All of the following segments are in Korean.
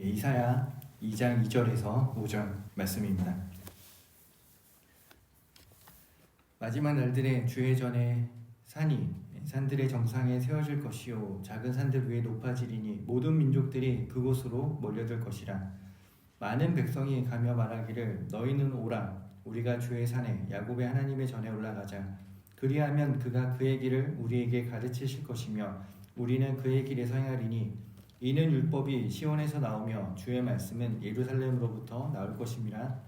예, 이사야 2장 2절에서 5절 말씀입니다. 마지막 날들에 주의 전에 산이 산들의 정상에 세워질 것이요 작은 산들 위에 높아지리니 모든 민족들이 그곳으로 몰려들 것이라. 많은 백성이 가며 말하기를 너희는 오라. 우리가 주의 산에 야곱의 하나님의 전에 올라가자. 그리하면 그가 그의 길을 우리에게 가르치실 것이며 우리는 그의 길에서 행하리니 이는 율법이 시온에서 나오며 주의 말씀은 예루살렘으로부터 나올 것임이라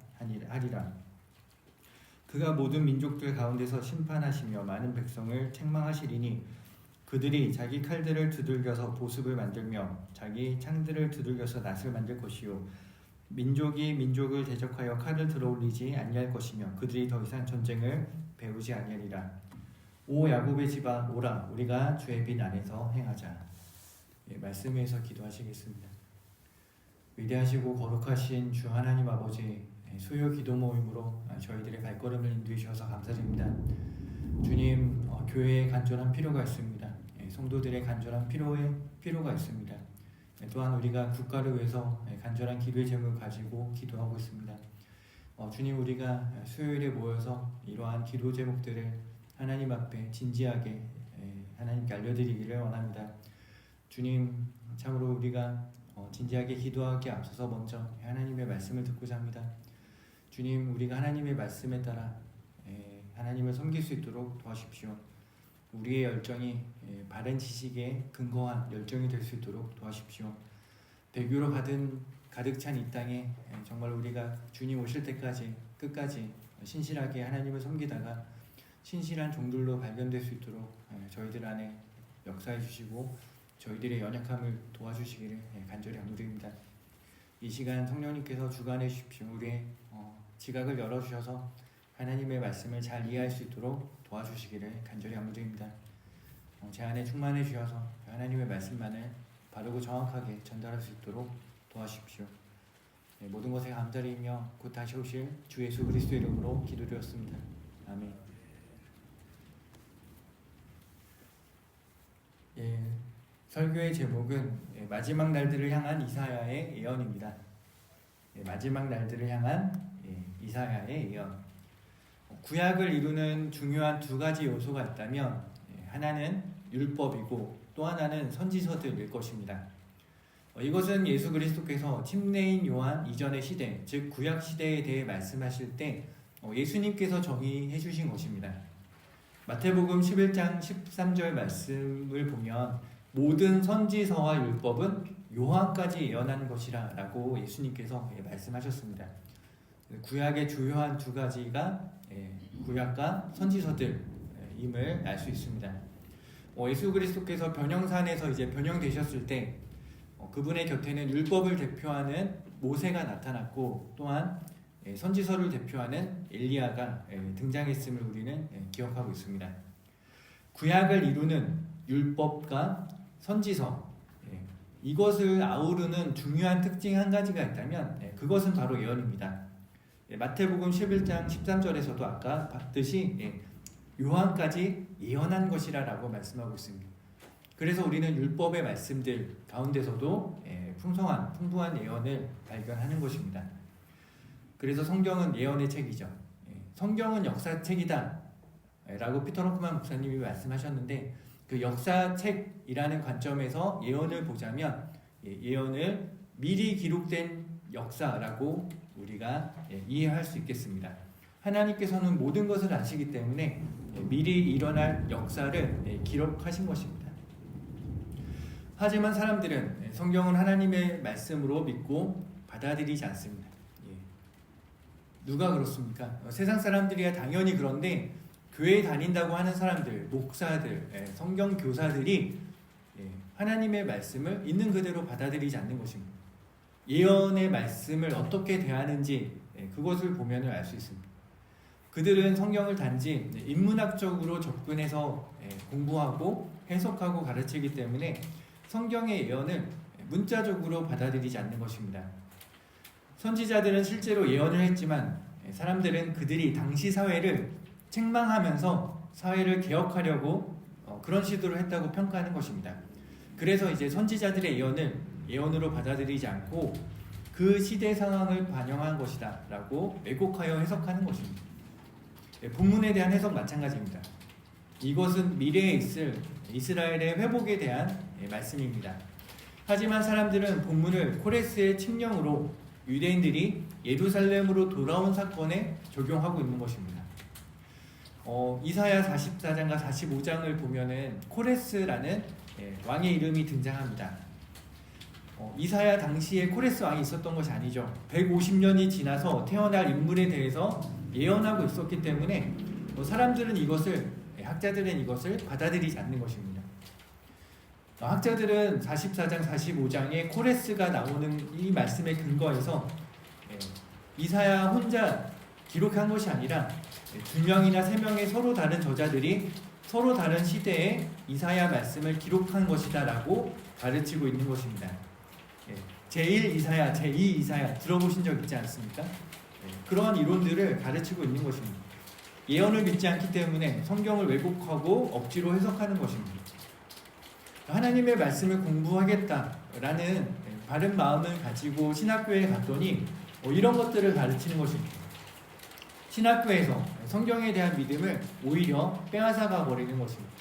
하리라. 그가 모든 민족들 가운데서 심판하시며 많은 백성을 책망하시리니 그들이 자기 칼들을 두들겨서 보습을 만들며 자기 창들을 두들겨서 낫을 만들 것이요. 민족이 민족을 대적하여 칼을 들어올리지 아니할 것이며 그들이 더 이상 전쟁을 배우지 아니하리라. 오 야곱의 집아 오라 우리가 주의 빛 안에서 행하자. 예, 말씀에서 기도하시겠습니다 위대하시고 거룩하신 주 하나님 아버지 예, 수요 기도 모임으로 저희들의 발걸음을 인도해 주셔서 감사드립니다. 주님, 어, 교회에 간절한 필요가 있습니다. 예, 성도들의 간절한 필요에 필요가 있습니다. 예, 또한 우리가 국가를 위해서 예, 간절한 기도의 제목을 가지고 기도하고 있습니다. 어, 주님, 우리가 수요일에 모여서 이러한 기도 제목들을 하나님 앞에 진지하게 예, 하나님께 알려드리기를 원합니다. 주님, 참으로 우리가 어, 진지하게 기도하기 앞서서 먼저 하나님의 말씀을 듣고자 합니다. 주님, 우리가 하나님의 말씀에 따라 에, 하나님을 섬길 수 있도록 도와주십시오. 우리의 열정이 에, 바른 지식에 근거한 열정이 될 수 있도록 도와주십시오. 배교로 가든 가득 찬 이 땅에 에, 정말 우리가 주님 오실 때까지 끝까지 신실하게 하나님을 섬기다가 신실한 종들로 발견될 수 있도록 에, 저희들 안에 역사해 주시고 저희들의 연약함을 도와주시기를 에, 간절히 간구드립니다. 이 시간 성령님께서 주관해 주십시오. 우리의 어, 지각을 열어주셔서 하나님의 말씀을 잘 이해할 수 있도록 도와주시기를 간절히 간구드립니다. 어, 제 안에 충만해 주셔서 하나님의 말씀만을 바르고 정확하게 전달할 수 있도록 도와주십시오. 네, 모든 것에 감사드리며 곧 다시 오실 주 예수 그리스도 이름으로 기도드렸습니다. 아멘. 예, 설교의 제목은 예, 마지막 날들을 향한 이사야의 예언입니다. 예, 마지막 날들을 향한 예, 이사야의 예언. 구약을 이루는 중요한 두 가지 요소가 있다면 예, 하나는 율법이고 또 하나는 선지서들일 것입니다. 어, 이것은 예수 그리스도께서 침례인 요한 이전의 시대, 즉 구약 시대에 대해 말씀하실 때 어, 예수님께서 정의해 주신 것입니다. 마태복음 11장 13절 말씀을 보면 모든 선지서와 율법은 요한까지 예언한 것이라라고 예수님께서 예, 말씀하셨습니다. 구약의 주요한 두 가지가 예, 구약과 선지서들임을 알 수 있습니다. 어, 예수 그리스도께서 변형산에서 이제 변형되셨을 때 어, 그분의 곁에는 율법을 대표하는 모세가 나타났고 또한 예, 선지서를 대표하는 엘리야가 예, 등장했음을 우리는 예, 기억하고 있습니다. 구약을 이루는 율법과 선지서 예, 이것을 아우르는 중요한 특징 한 가지가 있다면 예, 그것은 바로 예언입니다. 예, 마태복음 11장 13절에서도 아까 봤듯이 예, 요한까지 예언한 것이라라고 말씀하고 있습니다. 그래서 우리는 율법의 말씀들 가운데서도 예, 풍성한 풍부한 예언을 발견하는 것입니다. 그래서 성경은 예언의 책이죠. 예, 성경은 역사책이다. 예, 라고 피터 롱크만 목사님이 말씀하셨는데 그 역사책이라는 관점에서 예언을 보자면 예, 예언을 미리 기록된 역사라고 우리가 예, 이해할 수 있겠습니다. 하나님께서는 모든 것을 아시기 때문에 예, 미리 일어날 역사를 예, 기록하신 것입니다. 하지만 사람들은 예, 성경은 하나님의 말씀으로 믿고 받아들이지 않습니다. 예. 누가 그렇습니까? 어, 세상 사람들이야 당연히 그런데 교회 다닌다고 하는 사람들, 목사들, 예, 성경 교사들이 예, 하나님의 말씀을 있는 그대로 받아들이지 않는 것입니다. 예언의 말씀을 어떻게 대하는지 예, 그것을 보면 알 수 있습니다. 그들은 성경을 단지 인문학적으로 접근해서 예, 공부하고 해석하고 가르치기 때문에 성경의 예언을 문자적으로 받아들이지 않는 것입니다. 선지자들은 실제로 예언을 했지만 예, 사람들은 그들이 당시 사회를 책망하면서 사회를 개혁하려고 어, 그런 시도를 했다고 평가하는 것입니다. 그래서 이제 선지자들의 예언을 예언으로 받아들이지 않고 그 시대 상황을 반영한 것이다 라고 왜곡하여 해석하는 것입니다. 예, 본문에 대한 해석 마찬가지입니다. 이것은 미래에 있을 이스라엘의 회복에 대한 예, 말씀입니다. 하지만 사람들은 본문을 코레스의 칙령으로 유대인들이 예루살렘으로 돌아온 사건에 적용하고 있는 것입니다. 어, 이사야 44장과 45장을 보면은 코레스라는 예, 왕의 이름이 등장합니다. 어, 이사야 당시에 코레스 왕이 있었던 것이 아니죠. 150년이 지나서 태어날 인물에 대해서 예언하고 있었기 때문에 어, 사람들은 이것을 예, 학자들은 이것을 받아들이지 않는 것입니다. 어, 학자들은 44장, 45장에 코레스가 나오는 이 말씀의 근거에서 예, 이사야 혼자 기록한 것이 아니라 예, 두 명이나 세 명의 서로 다른 저자들이 서로 다른 시대에 이사야 말씀을 기록한 것이다라고 가르치고 있는 것입니다. 예, 제1 이사야, 제2 이사야 들어보신 적 있지 않습니까? 예, 그러한 이론들을 가르치고 있는 것입니다. 예언을 믿지 않기 때문에 성경을 왜곡하고 억지로 해석하는 것입니다. 하나님의 말씀을 공부하겠다라는 예, 바른 마음을 가지고 신학교에 갔더니 어, 이런 것들을 가르치는 것입니다. 신학교에서 성경에 대한 믿음을 오히려 빼앗아가 버리는 것입니다.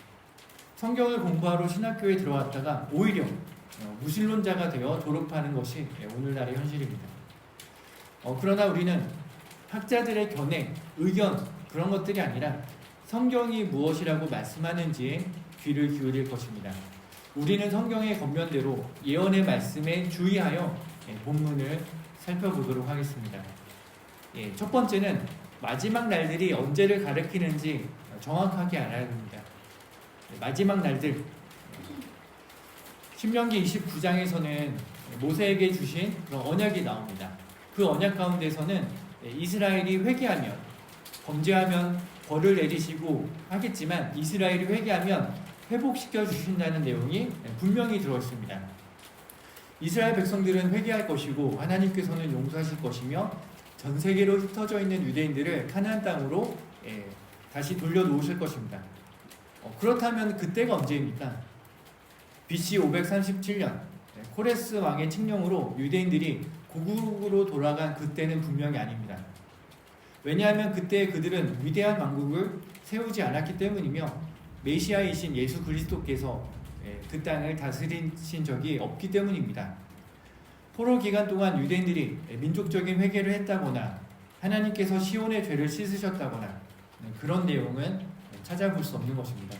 성경을 공부하러 신학교에 들어왔다가 오히려 어, 무신론자가 되어 졸업하는 것이 예, 오늘날의 현실입니다. 어, 그러나 우리는 학자들의 견해, 의견 그런 것들이 아니라 성경이 무엇이라고 말씀하는지에 귀를 기울일 것입니다. 우리는 성경의 겉면대로 예언의 말씀에 주의하여 예, 본문을 살펴보도록 하겠습니다. 예, 첫 번째는 마지막 날들이 언제를 가리키는지 정확하게 알아야 합니다. 예, 마지막 날들 신명기 29장에서는 모세에게 주신 그런 언약이 나옵니다. 그 언약 가운데서는 이스라엘이 회개하면 범죄하면 벌을 내리시고 하겠지만 이스라엘이 회개하면 회복시켜 주신다는 내용이 분명히 들어 있습니다. 이스라엘 백성들은 회개할 것이고 하나님께서는 용서하실 것이며 전 세계로 흩어져 있는 유대인들을 카나안 땅으로 예, 다시 돌려놓으실 것입니다. 어, 그렇다면 그때가 언제입니까? BC 537년 코레스 왕의 칙령으로 유대인들이 고국으로 돌아간 그때는 분명히 아닙니다. 왜냐하면 그때 그들은 위대한 왕국을 세우지 않았기 때문이며 메시아이신 예수 그리스도께서 예, 그 땅을 다스리신 적이 없기 때문입니다. 포로 기간 동안 유대인들이 민족적인 회개를 했다거나 하나님께서 시온의 죄를 씻으셨다거나 네, 그런 내용은 찾아볼 수 없는 것입니다.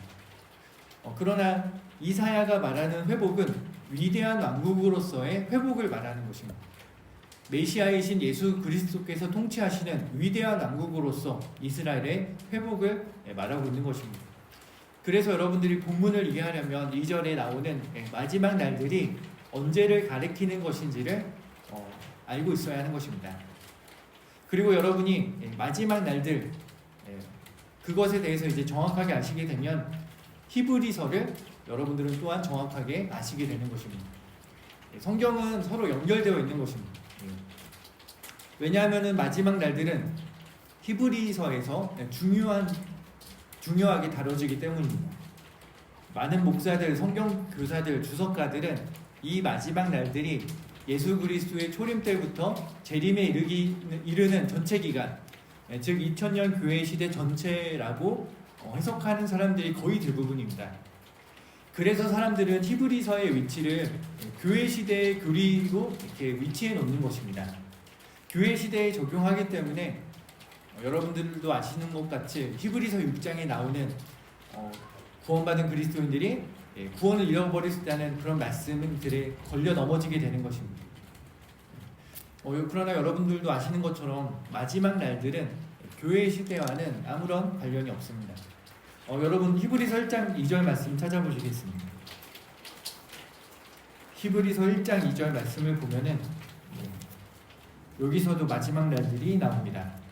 어, 그러나 이사야가 말하는 회복은 위대한 왕국으로서의 회복을 말하는 것입니다. 메시아이신 예수 그리스도께서 통치하시는 위대한 왕국으로서 이스라엘의 회복을 말하고 있는 것입니다. 그래서 여러분들이 본문을 이해하려면 2절에 나오는 마지막 날들이 언제를 가리키는 것인지를 어, 알고 있어야 하는 것입니다. 그리고 여러분이 마지막 날들 그것에 대해서 이제 정확하게 아시게 되면 히브리서를 여러분들은 또한 정확하게 아시게 되는 것입니다. 성경은 서로 연결되어 있는 것입니다. 왜냐하면 마지막 날들은 히브리서에서 중요한 중요하게 다뤄지기 때문입니다. 많은 목사들, 성경 교사들, 주석가들은 이 마지막 날들이 예수 그리스도의 초림 때부터 재림에 이르기, 이르는 전체 기간, 즉 2000년 교회 시대 전체라고 해석하는 사람들이 거의 대부분입니다. 그래서 사람들은 히브리서의 위치를 교회 시대의 교리로 이렇게 위치해 놓는 것입니다. 교회 시대에 적용하기 때문에 여러분들도 아시는 것 같이 히브리서 6장에 나오는 어, 구원받은 그리스도인들이 예, 구원을 잃어버릴 수 있다는 그런 말씀들에 걸려 넘어지게 되는 것입니다. 어, 그러나 여러분들도 아시는 것처럼 마지막 날들은 교회 시대와는 아무런 관련이 없습니다. 어, 여러분 히브리서 1장 2절 말씀 찾아보시겠습니다. 히브리서 1장 2절 말씀을 보면은 예, 여기서도 마지막 날들이 나옵니다. 네,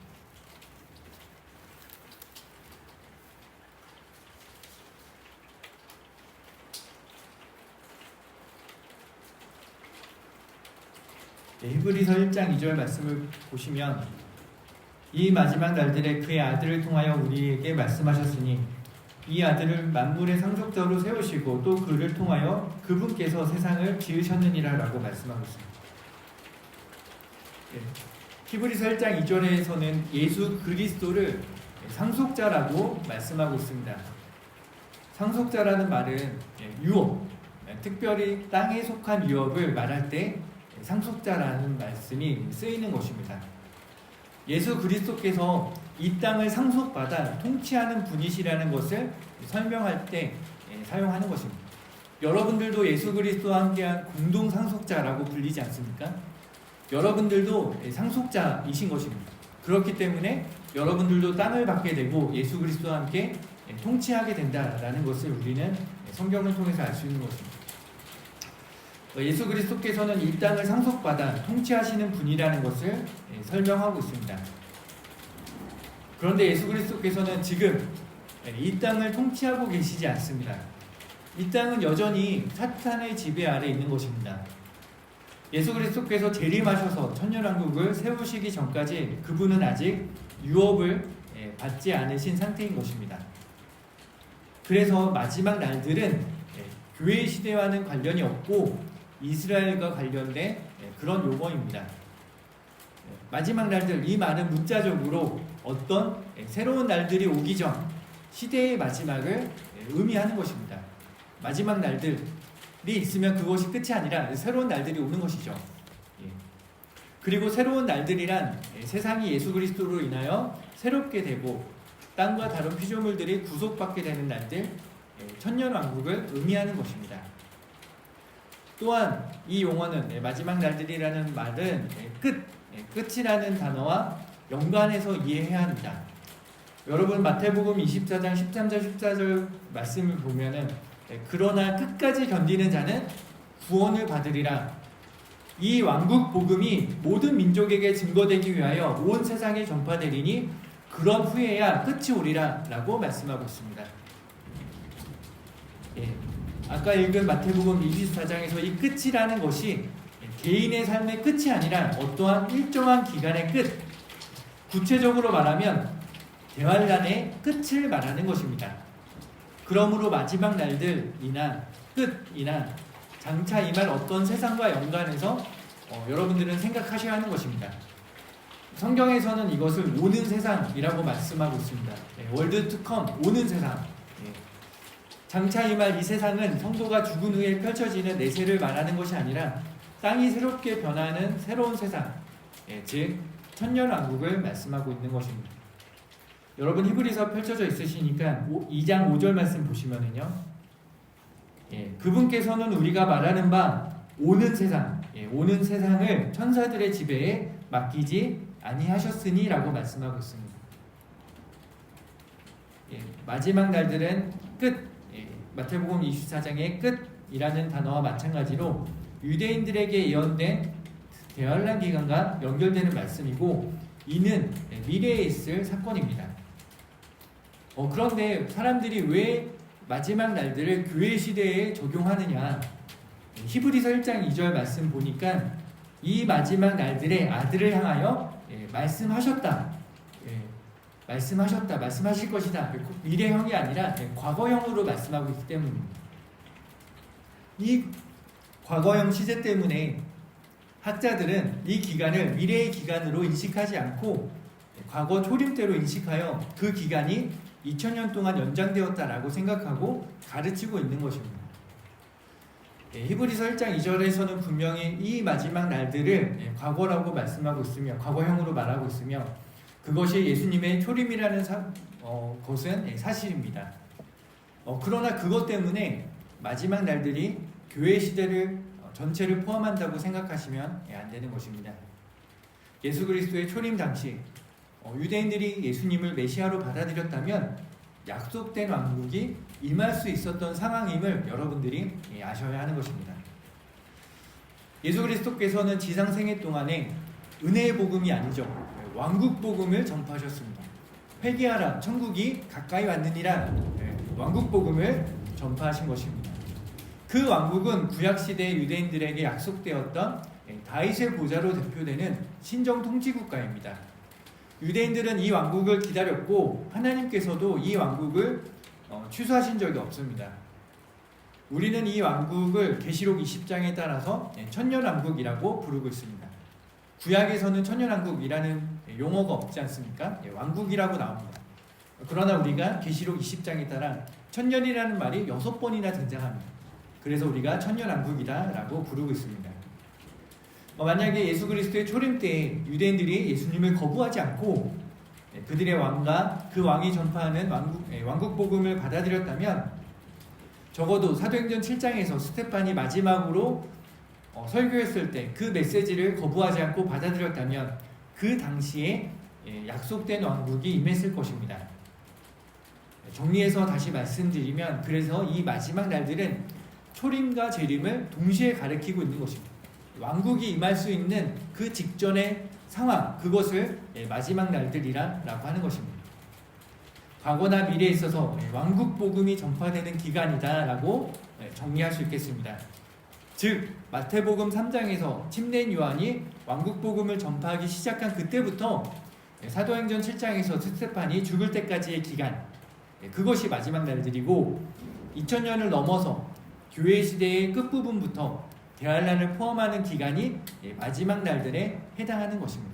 히브리서 1장 2절 말씀을 보시면 이 마지막 날들에 그의 아들을 통하여 우리에게 말씀하셨으니 이 아들을 만물의 상속자로 세우시고 또 그를 통하여 그분께서 세상을 지으셨느니라라고 말씀하고 있습니다. 예, 히브리서 1장 2절에서는 예수 그리스도를 상속자라고 말씀하고 있습니다. 상속자라는 말은 예, 유업, 예, 특별히 땅에 속한 유업을 말할 때 상속자라는 말씀이 쓰이는 것입니다. 예수 그리스도께서 이 땅을 상속받아 통치하는 분이시라는 것을 설명할 때 예, 사용하는 것입니다. 여러분들도 예수 그리스도와 함께한 공동 상속자라고 불리지 않습니까? 여러분들도 예, 상속자이신 것입니다. 그렇기 때문에 여러분들도 땅을 받게 되고 예수 그리스도와 함께 예, 통치하게 된다라는 것을 우리는 성경을 통해서 알 수 있는 것입니다. 어, 예수 그리스도께서는 이 땅을 상속받아 통치하시는 분이라는 것을 예, 설명하고 있습니다. 그런데 예수 그리스도께서는 지금 예, 이 땅을 통치하고 계시지 않습니다. 이 땅은 여전히 사탄의 지배 아래 있는 것입니다. 예수 그리스도께서 재림하셔서 천년왕국을 세우시기 전까지 그분은 아직 유업을 예, 받지 않으신 상태인 것입니다. 그래서 마지막 날들은 예, 교회 시대와는 관련이 없고 이스라엘과 관련된 예, 그런 용어입니다. 예, 마지막 날들 이 말은 문자적으로 어떤 예, 새로운 날들이 오기 전 시대의 마지막을 예, 의미하는 것입니다. 마지막 날들이 있으면 그것이 끝이 아니라 새로운 날들이 오는 것이죠. 예. 그리고 새로운 날들이란 예, 세상이 예수 그리스도로 인하여 새롭게 되고 땅과 다른 피조물들이 구속받게 되는 날들 예, 천년 왕국을 의미하는 것입니다. 또한 이 용어는 예, 마지막 날들이라는 말은 예, 끝, 예, 끝이라는 단어와 연관해서 이해해야 합니다. 여러분 마태복음 24장 13절 14절 말씀을 보면은 예, 그러나 끝까지 견디는 자는 구원을 받으리라. 이 왕국 복음이 모든 민족에게 증거되기 위하여 온 세상에 전파되리니 그런 후에야 끝이 오리라라고 말씀하고 있습니다. 예, 아까 읽은 마태복음 24장에서 이 끝이라는 것이 개인의 삶의 끝이 아니라 어떠한 일정한 기간의 끝, 구체적으로 말하면 대환란의 끝을 말하는 것입니다. 그러므로 마지막 날들이나 끝이나 장차 임할 어떤 세상과 연관해서 어, 여러분들은 생각하셔야 하는 것입니다. 성경에서는 이것을 오는 세상이라고 말씀하고 있습니다. 예, 월드 투컴 오는 세상. 예. 장차 임할 이 세상은 성도가 죽은 후에 펼쳐지는 내세를 말하는 것이 아니라 땅이 새롭게 변하는 새로운 세상, 예, 즉 천년 왕국을 말씀하고 있는 것입니다. 여러분 히브리서 펼쳐져 있으시니까 2장 5절 말씀 보시면은요. 예, 그분께서는 우리가 말하는 바 오는 세상, 예, 오는 세상을 천사들의 지배에 맡기지 아니하셨으니라고 말씀하고 있습니다. 예, 마지막 날들은 끝, 예, 마태복음 24장의 끝이라는 단어와 마찬가지로 유대인들에게 예언된 대환란 기간과 연결되는 말씀이고 이는 예, 미래에 있을 사건입니다. 어, 그런데 사람들이 왜 마지막 날들을 교회 시대에 적용하느냐? 히브리서 1장 2절 말씀 보니까 이 마지막 날들의 아들을 향하여 예, 말씀하셨다. 예, 말씀하셨다. 말씀하실 것이다. 미래형이 아니라 예, 과거형으로 말씀하고 있기 때문입니다. 이 과거형 시제 때문에 학자들은 이 기간을 미래의 기간으로 인식하지 않고 예, 과거 초림 때로 인식하여 그 기간이 2000년 동안 연장되었다라고 생각하고 가르치고 있는 것입니다. 예, 히브리서 1장 2절에서는 분명히 이 마지막 날들을 예, 과거라고 말씀하고 있으며 과거형으로 말하고 있으며 그것이 예수님의 초림이라는 사, 어, 것은 예, 사실입니다. 어, 그러나 그것 때문에 마지막 날들이 교회 시대를 어, 전체를 포함한다고 생각하시면 예, 안 되는 것입니다. 예수 그리스도의 초림 당시 어, 유대인들이 예수님을 메시아로 받아들였다면 약속된 왕국이 임할 수 있었던 상황임을 여러분들이 예, 아셔야 하는 것입니다. 예수 그리스도께서는 지상 생애 동안에 은혜의 복음이 아니죠. 왕국 복음을 전파하셨습니다. 회개하라 천국이 가까이 왔느니라 예, 왕국 복음을 전파하신 것입니다. 그 왕국은 구약 시대 유대인들에게 약속되었던 예, 다윗의 보좌로 대표되는 신정 통치 국가입니다. 유대인들은 이 왕국을 기다렸고 하나님께서도 이 왕국을 어, 취소하신 적이 없습니다. 우리는 이 왕국을 계시록 20장에 따라서 예, 천년 왕국이라고 부르고 있습니다. 구약에서는 천년 왕국이라는 용어가 없지 않습니까? 예, 왕국이라고 나옵니다. 그러나 우리가 계시록 20장에 따라 천년이라는 말이 여섯 번이나 등장합니다. 그래서 우리가 천년왕국이다라고 부르고 있습니다. 어, 만약에 예수 그리스도의 초림 때 유대인들이 예수님을 거부하지 않고 예, 그들의 왕과 그 왕이 전파하는 왕국, 예, 왕국 복음을 받아들였다면 적어도 사도행전 7장에서 스테판이 마지막으로 어, 설교했을 때 그 메시지를 거부하지 않고 받아들였다면 그 당시에 예, 약속된 왕국이 임했을 것입니다. 정리해서 다시 말씀드리면 그래서 이 마지막 날들은 초림과 재림을 동시에 가리키고 있는 것입니다. 왕국이 임할 수 있는 그 직전의 상황 그것을 예, 마지막 날들이라고 하는 것입니다. 과거나 미래에 있어서 예, 왕국 복음이 전파되는 기간이다라고 예, 정리할 수 있겠습니다. 즉 마태복음 3장에서 침례인 요한이 왕국 복음을 전파하기 시작한 그때부터 예, 사도행전 7장에서 스테판이 죽을 때까지의 기간 예, 그것이 마지막 날들이고 2000년을 넘어서 교회 시대의 끝부분부터 대환란을 포함하는 기간이 예, 마지막 날들에 해당하는 것입니다.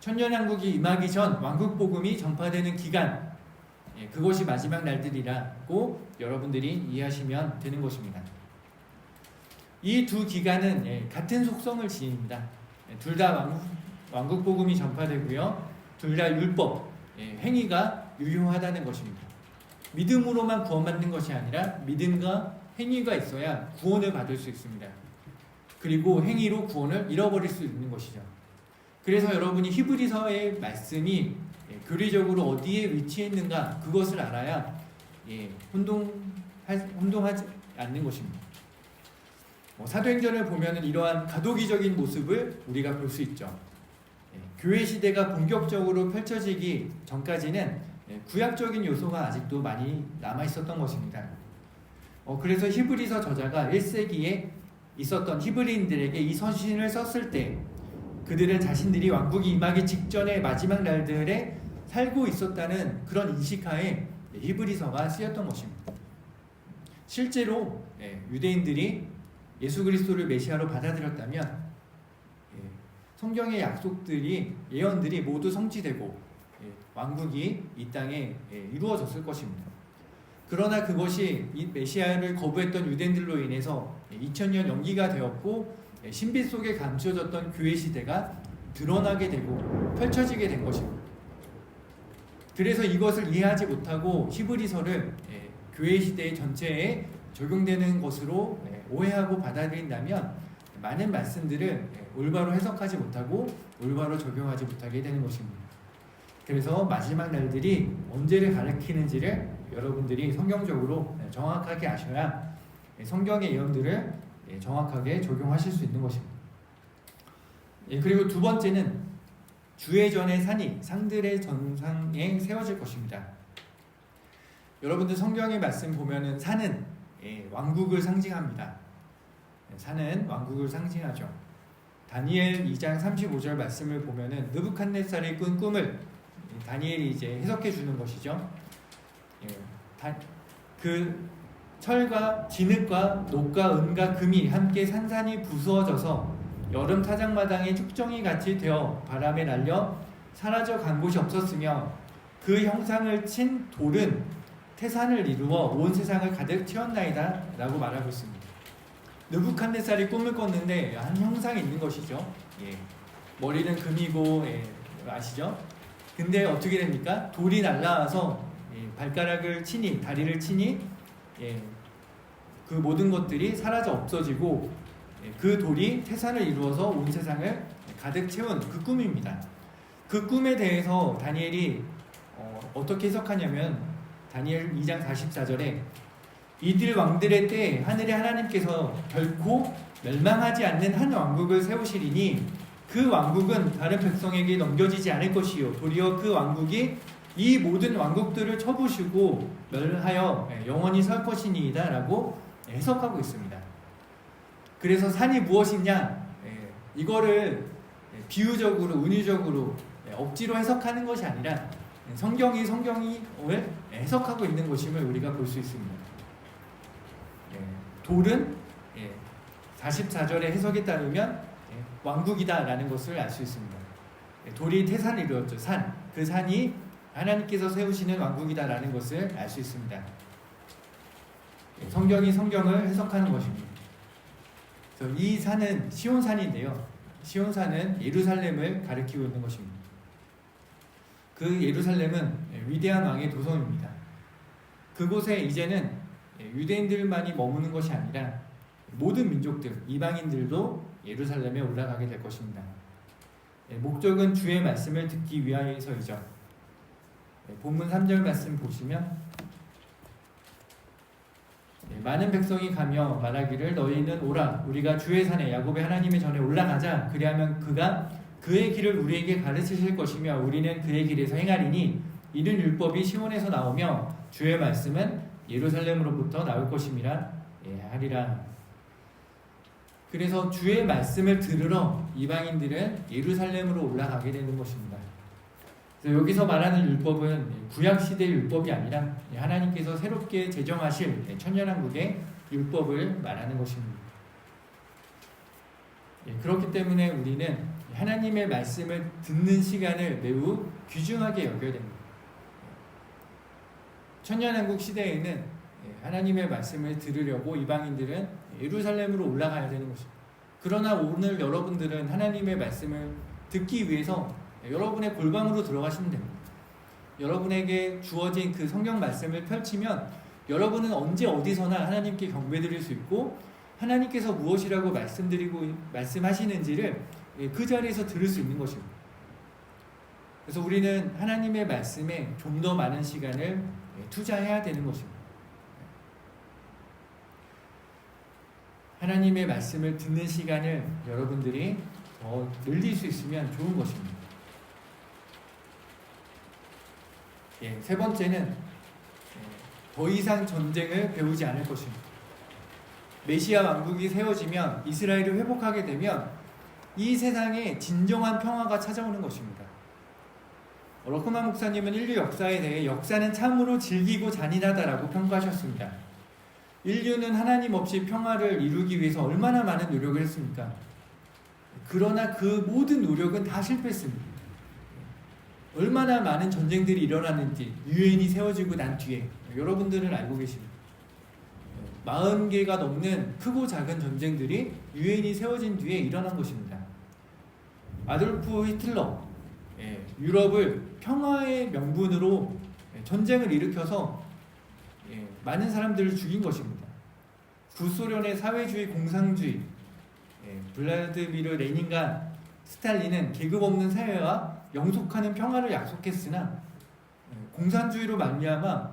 천년왕국이 임하기 전 왕국 복음이 전파되는 기간 예, 그것이 마지막 날들이라고 여러분들이 이해하시면 되는 것입니다. 이 두 기간은 예, 같은 속성을 지닙니다. 둘다 왕국 복음이 전파되고요. 둘 다 율법 예, 행위가 유효하다는 것입니다. 믿음으로만 구원받는 것이 아니라 믿음과 행위가 있어야 구원을 받을 수 있습니다. 그리고 행위로 구원을 잃어버릴 수 있는 것이죠. 그래서 여러분이 히브리서의 말씀이 예, 교리적으로 어디에 위치해 있는가 그것을 알아야 예, 혼동하, 혼동하지 않는 것입니다. 뭐 사도행전을 보면 이러한 가도기적인 모습을 우리가 볼 수 있죠. 예, 교회 시대가 본격적으로 펼쳐지기 전까지는 예, 구약적인 요소가 아직도 많이 남아 있었던 것입니다. 어, 그래서 히브리서 저자가 1세기에 있었던 히브리인들에게 이 서신을 썼을 때 그들은 자신들이 왕국이 임하기 직전의 마지막 날들에 살고 있었다는 그런 인식하에 히브리서가 쓰였던 것입니다. 실제로 예, 유대인들이 예수 그리스도를 메시아로 받아들였다면 예, 성경의 약속들이 예언들이 모두 성취되고 예, 왕국이 이 땅에 이루어졌을 것입니다. 그러나 그것이 이 메시아를 거부했던 유대인들로 인해서 2000년 연기가 되었고 신비 속에 감춰졌던 교회 시대가 드러나게 되고 펼쳐지게 된 것입니다. 그래서 이것을 이해하지 못하고 히브리서를 예, 교회 시대 전체에 적용되는 것으로 예, 오해하고 받아들인다면 많은 말씀들을 예, 올바로 해석하지 못하고 올바로 적용하지 못하게 되는 것입니다. 그래서 마지막 날들이 언제를 가리키는지를 여러분들이 성경적으로 정확하게 아셔야 성경의 예언들을 정확하게 적용하실 수 있는 것입니다. 그리고 두 번째는 주의 전의 산이 상들의 전상에 세워질 것입니다. 여러분들 성경의 말씀 보면은 산은 왕국을 상징합니다. 산은 왕국을 상징하죠. 다니엘 2장 35절 말씀을 보면은 느부칸네살이 꾼 꿈을 다니엘이 이제 해석해 주는 것이죠. 예, 그 철과 진흙과 녹과 은과 금이 함께 산산이 부수어져서 여름 타작마당에 축정이 같이 되어 바람에 날려 사라져 간 곳이 없었으며 그 형상을 친 돌은 태산을 이루어 온 세상을 가득 채웠나이다 라고 말하고 있습니다. 느부칸네살이 꿈을 꿨는데 한 형상이 있는 것이죠. 예. 머리는 금이고 예, 아시죠? 근데 어떻게 됩니까? 돌이 날라와서 예, 발가락을 치니 다리를 치니 예, 그 모든 것들이 사라져 없어지고 예, 그 돌이 태산을 이루어서 온 세상을 가득 채운 그 꿈입니다. 그 꿈에 대해서 다니엘이 어, 떻게 해석하냐면 다니엘 2장 44절에 이들 왕들의 때 하늘의 하나님께서 결코 멸망하지 않는 한 왕국을 세우시리니 그 왕국은 다른 백성에게 넘겨지지 않을 것이요 도리어 그 왕국이 이 모든 왕국들을 쳐부시고 멸하여 영원히 설 것이니이다라고 해석하고 있습니다. 그래서 산이 무엇이냐 이거를 비유적으로 운유적으로 억지로 해석하는 것이 아니라 성경이 성경을 해석하고 있는 것임을 우리가 볼 수 있습니다. 예, 돌은 예, 44절의 해석에 따르면 예, 왕국이다라는 것을 알 수 있습니다. 예, 돌이 태산을 이루었죠. 산. 그 산이 하나님께서 세우시는 왕국이다라는 것을 알 수 있습니다. 예, 성경이 성경을 해석하는 것입니다. 이 산은 시온산인데요. 시온산은 예루살렘을 가리키고 있는 것입니다. 그 예루살렘은 위대한 왕의 도성입니다. 그곳에 이제는 유대인들만이 머무는 것이 아니라 모든 민족들, 이방인들도 예루살렘에 올라가게 될 것입니다. 목적은 주의 말씀을 듣기 위하여서이죠. 본문 3절 말씀 보시면 많은 백성이 가며 말하기를 너희는 오라 우리가 주의 산에 야곱의 하나님의 전에 올라가자 그리하면 그가 그의 길을 우리에게 가르치실 것이며 우리는 그의 길에서 행하리니 이는 율법이 시온에서 나오며 주의 말씀은 예루살렘으로부터 나올 것임이라 예, 하리라. 그래서 주의 말씀을 들으러 이방인들은 예루살렘으로 올라가게 되는 것입니다. 여기서 말하는 율법은 구약 시대 율법이 아니라 하나님께서 새롭게 제정하실 천년왕국의 율법을 말하는 것입니다. 예, 그렇기 때문에 우리는 하나님의 말씀을 듣는 시간을 매우 귀중하게 여겨야 됩니다. 천년왕국 시대에는 예, 하나님의 말씀을 들으려고 이방인들은 예루살렘으로 올라가야 되는 것입니다. 그러나 오늘 여러분들은 하나님의 말씀을 듣기 위해서 여러분의 골방으로 들어가시면 됩니다. 여러분에게 주어진 그 성경 말씀을 펼치면 여러분은 언제 어디서나 하나님께 경배드릴 수 있고 하나님께서 무엇이라고 말씀드리고 말씀하시는지를 예, 그 자리에서 들을 수 있는 것입니다. 그래서 우리는 하나님의 말씀에 좀 더 많은 시간을 예, 투자해야 되는 것입니다. 하나님의 말씀을 듣는 시간을 여러분들이 더 늘릴 수 있으면 좋은 것입니다. 예, 세 번째는 예, 더 이상 전쟁을 배우지 않을 것입니다. 메시아 왕국이 세워지면 이스라엘이 회복하게 되면 이 세상에 진정한 평화가 찾아오는 것입니다. 러크만 목사님은 인류 역사에 대해 역사는 참으로 질기고 잔인하다라고 평가하셨습니다. 인류는 하나님 없이 평화를 이루기 위해서 얼마나 많은 노력을 했습니까? 그러나 그 모든 노력은 다 실패했습니다. 얼마나 많은 전쟁들이 일어났는지 유엔이 세워지고 난 뒤에 여러분들은 알고 계십니다. 40개가 넘는 크고 작은 전쟁들이 유엔이 세워진 뒤에 일어난 것입니다. 아돌프 히틀러 예, 유럽을 평화의 명분으로 예, 전쟁을 일으켜서 예, 많은 사람들을 죽인 것입니다. 구소련의 사회주의 공상주의 블라드미르 레닌과 스탈린은 계급 없는 사회와 영속하는 평화를 약속했으나 공산주의로 말미암아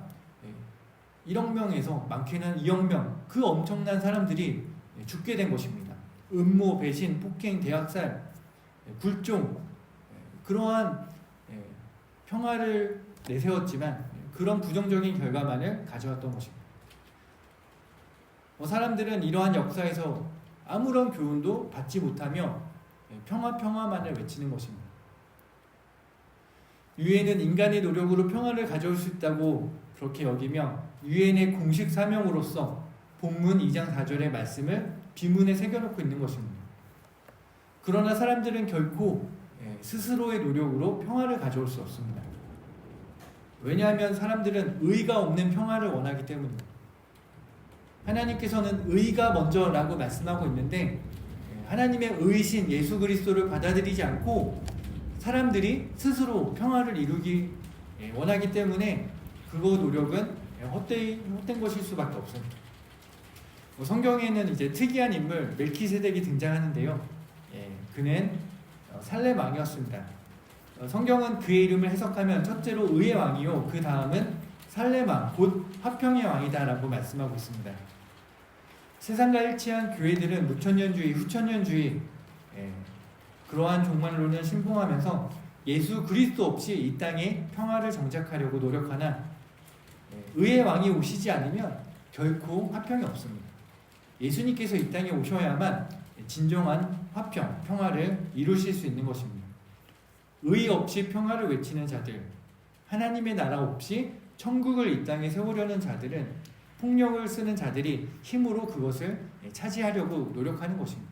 1억 명에서 많게는 2억 명, 그 엄청난 사람들이 죽게 된 것입니다. 음모, 배신, 폭행, 대학살, 굴종, 그러한 평화를 내세웠지만 그런 부정적인 결과만을 가져왔던 것입니다. 뭐 사람들은 이러한 역사에서 아무런 교훈도 받지 못하며 평화, 평화만을 외치는 것입니다. 유엔은 인간의 노력으로 평화를 가져올 수 있다고 그렇게 여기며 유엔의 공식 사명으로서 본문 2장 4절의 말씀을 비문에 새겨놓고 있는 것입니다. 그러나 사람들은 결코 예, 스스로의 노력으로 평화를 가져올 수 없습니다. 왜냐하면 사람들은 의가 없는 평화를 원하기 때문입니다. 하나님께서는 의가 먼저라고 말씀하고 있는데 예, 하나님의 의신 예수 그리스도를 받아들이지 않고 사람들이 스스로 평화를 이루기 예, 원하기 때문에 그거 노력은 헛된, 것일 수밖에 없습니다. 뭐 성경에는 이제 특이한 인물 멜키세덱이 등장하는데요. 예, 그는 어, 살렘 왕이었습니다. 어, 성경은 그의 이름을 해석하면 첫째로 의의 왕이요, 그 다음은 살렘 왕, 곧 화평의 왕이다라고 말씀하고 있습니다. 세상과 일치한 교회들은 무천년주의, 후천년주의, 예, 그러한 종말론을 신봉하면서 예수 그리스도 없이 이 땅에 평화를 정착하려고 노력하나 예, 의의 왕이 오시지 않으면 결코 화평이 없습니다. 예수님께서 이 땅에 오셔야만 진정한 화평, 평화를 이루실 수 있는 것입니다. 의 없이 평화를 외치는 자들, 하나님의 나라 없이 천국을 이 땅에 세우려는 자들은 폭력을 쓰는 자들이 힘으로 그것을 예, 차지하려고 노력하는 것입니다.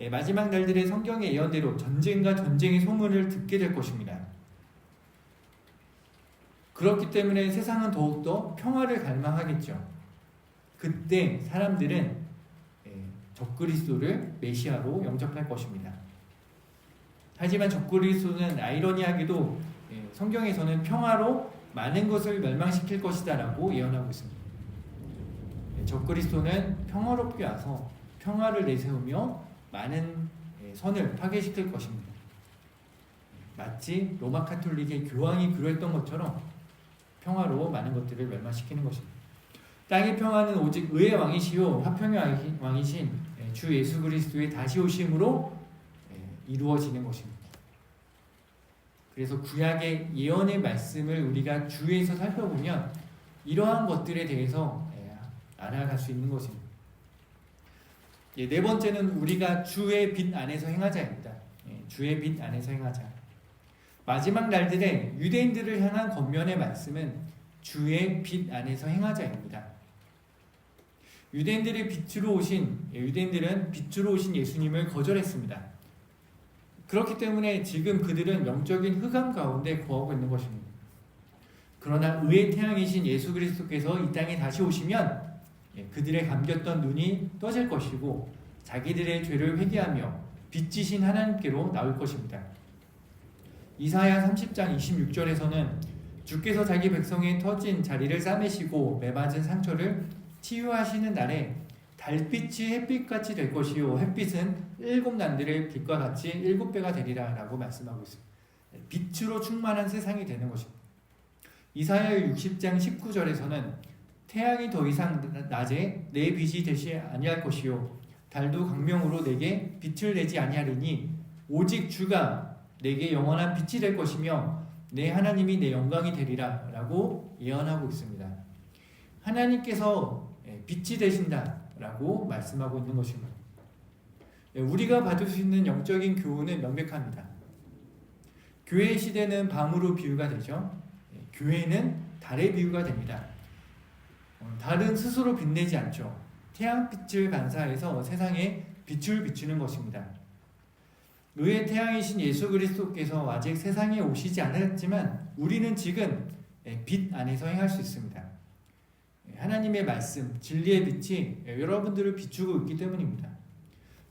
예, 마지막 날들의 성경의 예언대로 전쟁과 전쟁의 소문을 듣게 될 것입니다. 그렇기 때문에 세상은 더욱더 평화를 갈망하겠죠. 그때 사람들은 예, 적그리스도를 메시아로 영접할 것입니다. 하지만 적그리스도는 아이러니하게도 예, 성경에서는 평화로 많은 것을 멸망시킬 것이다라고 예언하고 있습니다. 예, 적그리스도는 평화롭게 와서 평화를 내세우며 많은 예, 선을 파괴시킬 것입니다. 마치 로마 카톨릭의 교황이 그랬던 것처럼 평화로 많은 것들을 멸망시키는 것입니다. 땅의 평화는 오직 의의 왕이시요 화평의 왕이- 왕이신 예, 주 예수 그리스도의 다시 오심으로 예, 이루어지는 것입니다. 그래서 구약의 예언의 말씀을 우리가 주에서 살펴보면 이러한 것들에 대해서 예, 알아갈 수 있는 것입니다. 예, 네 번째는 우리가 주의 빛 안에서 행하자입니다. 예, 주의 빛 안에서 행하자. 마지막 날들에 유대인들을 향한 권면의 말씀은 주의 빛 안에서 행하자입니다. 유대인들이 빛으로 오신 예, 유대인들은 빛으로 오신 예수님을 거절했습니다. 그렇기 때문에 지금 그들은 영적인 흑암 가운데 거하고 있는 것입니다. 그러나 의의 태양이신 예수 그리스도께서 이 땅에 다시 오시면 예, 그들의 감겼던 눈이 떠질 것이고 자기들의 죄를 회개하며 빛지신 하나님께로 나올 것입니다. 이사야 30장 26절에서는 주께서 자기 백성의 터진 자리를 싸매시고 매맞은 상처를 치유하시는 날에 달빛이 햇빛같이 될 것이요 햇빛은 일곱 난들의 빛과 같이 일곱 배가 되리라 라고 말씀하고 있습니다. 빛으로 충만한 세상이 되는 것입니다. 이사야 60장 19절에서는 태양이 더 이상 낮에 내 빛이 되시 아니할 것이요 달도 광명으로 내게 빛을 내지 아니하리니 오직 주가 내게 영원한 빛이 될 것이며 내 하나님이 내 영광이 되리라 라고 예언하고 있습니다. 하나님께서 예, 빛이 되신다라고 말씀하고 있는 것입니다. 예, 우리가 받을 수 있는 영적인 교훈은 명백합니다. 교회 시대는 밤으로 비유가 되죠. 예, 교회는 달의 비유가 됩니다. 어, 달은 스스로 빛내지 않죠. 태양빛을 반사해서 세상에 빛을 비추는 것입니다. 의의 태양이신 예수 그리스도께서 아직 세상에 오시지 않았지만 우리는 지금 예, 빛 안에서 행할 수 있습니다. 예, 하나님의 말씀, 진리의 빛이 예, 여러분들을 비추고 있기 때문입니다.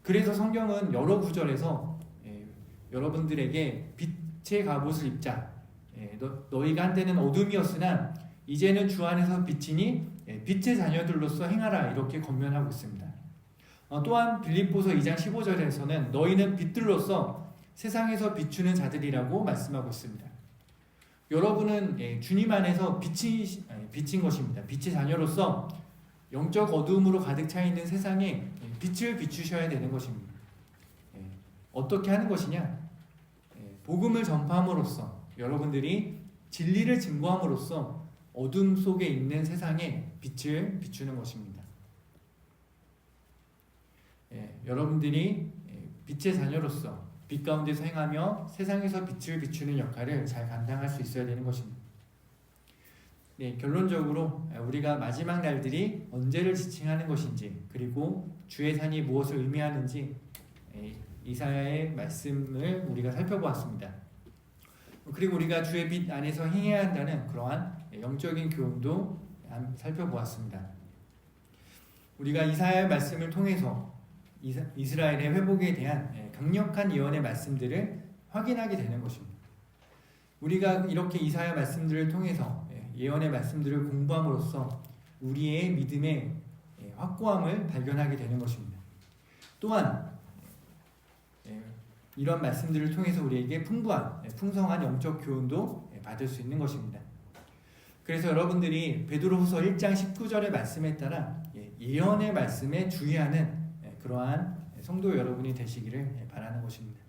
그래서 성경은 여러 구절에서 예, 여러분들에게 빛의 갑옷을 입자. 예, 너, 너희가 한때는 어둠이었으나 이제는 주 안에서 빛이니 예, 빛의 자녀들로서 행하라 이렇게 권면하고 있습니다. 어, 또한 빌립보서 2장 15절에서는 너희는 빛들로서 세상에서 비추는 자들이라고 말씀하고 있습니다. 여러분은 예, 주님 안에서 빛이 빛인 것입니다. 빛의 자녀로서 영적 어두움으로 가득 차 있는 세상에 예, 빛을 비추셔야 되는 것입니다. 예, 어떻게 하는 것이냐? 예, 복음을 전파함으로써 여러분들이 진리를 증거함으로써 어둠 속에 있는 세상에 빛을 비추는 것입니다. 예, 여러분들이 예, 빛의 자녀로서 빛 가운데서 행하며 세상에서 빛을 비추는 역할을 잘 감당할 수 있어야 되는 것입니다. 네, 결론적으로 우리가 마지막 날들이 언제를 지칭하는 것인지 그리고 주의 산이 무엇을 의미하는지 예, 이사야의 말씀을 우리가 살펴보았습니다. 그리고 우리가 주의 빛 안에서 행해야 한다는 그러한 영적인 교훈도 살펴보았습니다. 우리가 이사야의 말씀을 통해서 이스라엘의 회복에 대한 예, 강력한 예언의 말씀들을 확인하게 되는 것입니다. 우리가 이렇게 이사야 말씀들을 통해서 예, 예언의 말씀들을 공부함으로써 우리의 믿음의 예, 확고함을 발견하게 되는 것입니다. 또한 예, 이런 말씀들을 통해서 우리에게 풍부한 예, 풍성한 영적 교훈도 예, 받을 수 있는 것입니다. 그래서 여러분들이 베드로후서 1장 19절의 말씀에 따라 예, 예언의 말씀에 주의하는 예, 그러한 성도 여러분이 되시기를 바라는 것입니다.